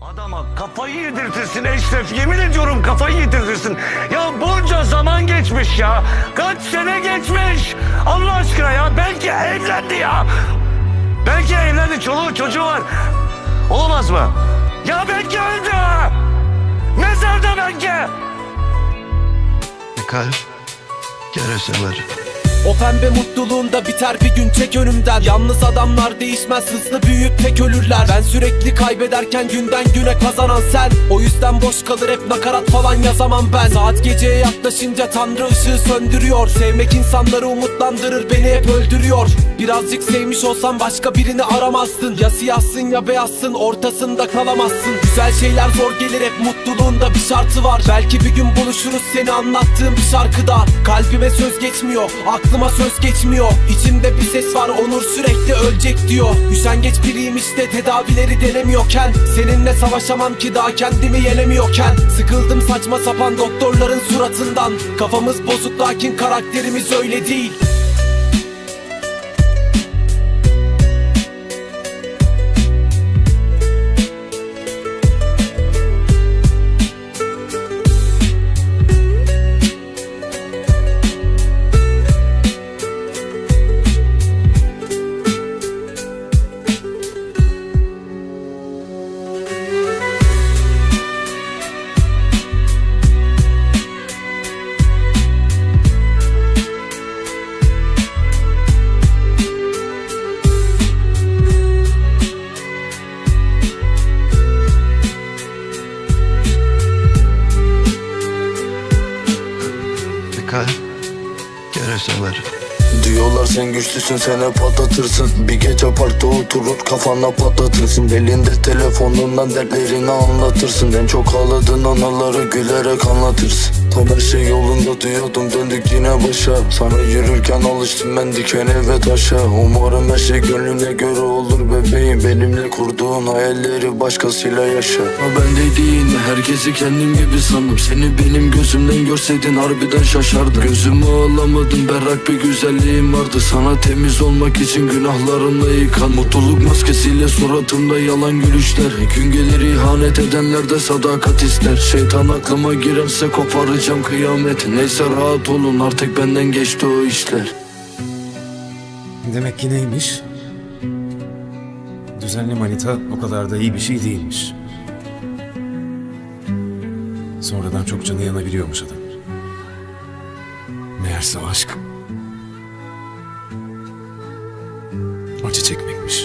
Adama kafayı yedirtirsin Eşref. Yemin ediyorum kafayı yedirtirsin. Ya bunca zaman geçmiş ya. Kaç sene geçmiş. Allah aşkına ya. Belki evlendi ya. Belki evlendi. Çoluğu çocuğu var. Olamaz mı? Ya belki öldü. Mezarda belki. Kalp kere sever. O pembe mutluluğunda biter bir gün çek önümden. Yalnız adamlar değişmez hızlı büyüyüp tek ölürler. Ben sürekli kaybederken günden güne kazanan sen. O yüzden boş kalır hep nakarat falan yazamam ben. Saat geceye yaklaşınca tanrı ışığı söndürüyor. Sevmek insanları umutlandırır beni hep öldürüyor. Birazcık sevmiş olsan başka birini aramazdın Ya siyahsın ya beyazsın ortasında kalamazsın. Güzel şeyler zor gelir hep mutluluğunda bir şartı var. Belki bir gün buluşuruz seni anlattığım bir şarkıda. Kalbime söz geçmiyor aklıma söz geçmiyor. İçimde bir ses var Onur sürekli ölecek diyor. Üşengeç biriyim işte tedavileri denemiyorken. Seninle savaşamam ki daha kendimi yenemiyorken. Sıkıldım saçma sapan doktorların suratından. Kafamız bozuk lakin karakterimiz öyle değil Kalp kere sever. Diyorlar sen güçlüsün sen hep patlatırsın Bir gece parkta oturur kafana patlatırsın Elinde telefonundan dertlerini anlatırsın. En çok ağladığın anıları gülerek anlatırsın. Tam her şey yolunda diyordum döndük yine başa. Sana yürürken alıştım ben dikene ve taşa. Umarım her şey gönlüne göre olur bebeğim. Benimle kurduğun hayalleri başkasıyla yaşa. Ama ben dediğin herkesi kendim gibi sandım. Seni benim gözümden görseydin harbiden şaşardın Gözümü alamadım berrak bir güzelliğim vardı. Sana temiz olmak için günahlarımla yıkan Mutluluk maskesiyle suratımda yalan gülüşler Gün gelir ihanet edenler de sadakat ister Şeytan aklıma girerse koparacağım kıyamet Neyse rahat olun artık benden geçti o işler Demek ki neymiş? Düzenli manita o kadar da iyi bir şey değilmiş. Sonradan çok canı yanabiliyormuş adam. Meğerse aşk parça çekmekmiş.